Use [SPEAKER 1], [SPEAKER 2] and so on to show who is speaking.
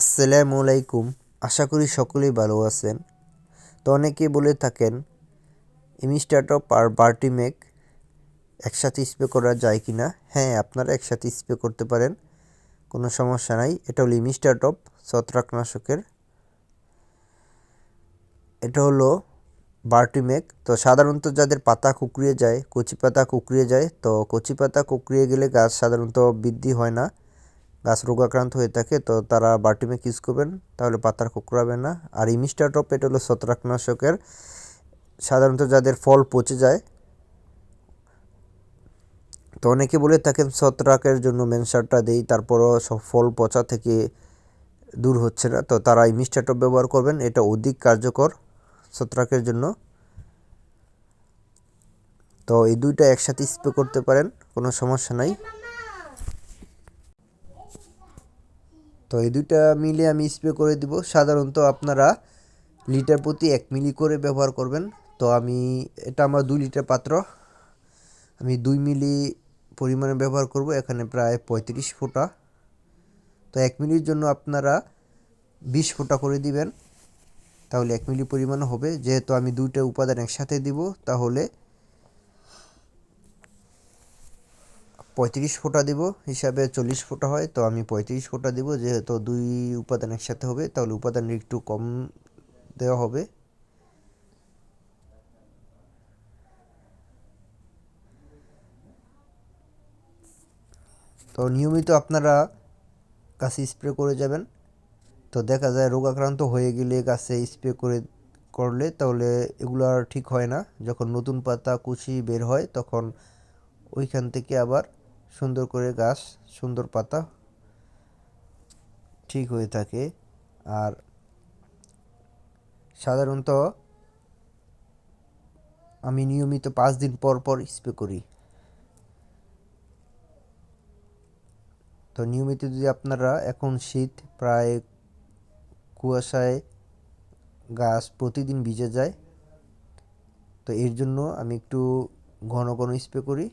[SPEAKER 1] আসসালামু আলাইকুম আশা করি সকলেই ভালো আছেন। তো অনেকে বলে থাকেন ইমিস্টাটপ আর বার্টিমেক একসাথে স্প্রে করা যায় কি না হ্যাঁ আপনারা একসাথে স্প্রে করতে পারেন, কোনো সমস্যা নাই। এটা হলো ইমিস্টাটপ ছত্রাকনাশকের। এটা হলো বার্টিমেক তো সাধারণত যাদের পাতা কুকড়িয়ে যায়, কচি পাতা কুকড়িয়ে যায়, তো কচি পাতা কুকড়িয়ে গেলে গাছ সাধারণত বৃদ্ধি হয় না। গাছ রোগাক্রান্ত হয়ে থাকে, তো তারা বার্টিমেক ইউজ করবেন, তাহলে পাতার কুকড়াবে না। আর ইমিস্টাটপ এটা হলো ছত্রাকনাশকের, সাধারণত যাদের ফল পচে যায়, তো অনেকে বলে থাকেন ছত্রাকের জন্য মেনসারটা দেই, তারপরও সব ফল পচা থেকে দূর হচ্ছে না। তো তারা ইমিস্টাটপ ব্যবহার করবেন, এটা অধিক কার্যকর ছত্রাকের জন্য। তো এই দুইটা একসাথে স্প্রে করতে পারেন, কোনো সমস্যা নাই। তো এই দুইটা মিলে আমি স্প্রে করে দিব। সাধারণত আপনারা লিটার প্রতি এক মিলি করে ব্যবহার করবেন। তো আমি, এটা আমার দুই লিটার পাত্র। আমি দুই মিলি পরিমাণে ব্যবহার করব। এখানে প্রায় পঁয়ত্রিশ ফোঁটা। তো এক মিলির জন্য আপনারা বিশ ফোঁটা করে দিবেন। তাহলে এক মিলি পরিমাণ হবে। যেহেতু আমি দুইটা উপাদান একসাথে দিব, তাহলে পঁয়ত্রিশ ফোঁটা দিব হিসাবে চল্লিশ ফোঁটা হয়, তো আমি পঁয়ত্রিশ ফোঁটা দিব যেহেতু দুই উপাদান একসাথে হবে, তাহলে উপাদান একটু কম দেওয়া হবে। তো নিয়মিত আপনারা গাছে স্প্রে করে যাবেন। তো দেখা যায় রোগাক্রান্ত হয়ে গেলে গাছে স্প্রে করে, করলে তাহলে এগুলো আর ঠিক হয় না। যখন নতুন পাতা কুচি বের হয়, তখন ওইখান থেকে আবার সুন্দর করে গাছ, সুন্দর পাতা ঠিক হয়ে থাকে। আর সাধারণত আমি নিয়মিত পাঁচ দিন পর পর স্প্রে করি। তো নিয়মিত যদি আপনারা এখন শীত প্রায় কুয়াশায় গাছ প্রতিদিন ভিজে যায়, তো এর জন্য আমি একটু ঘন ঘন স্প্রে করি।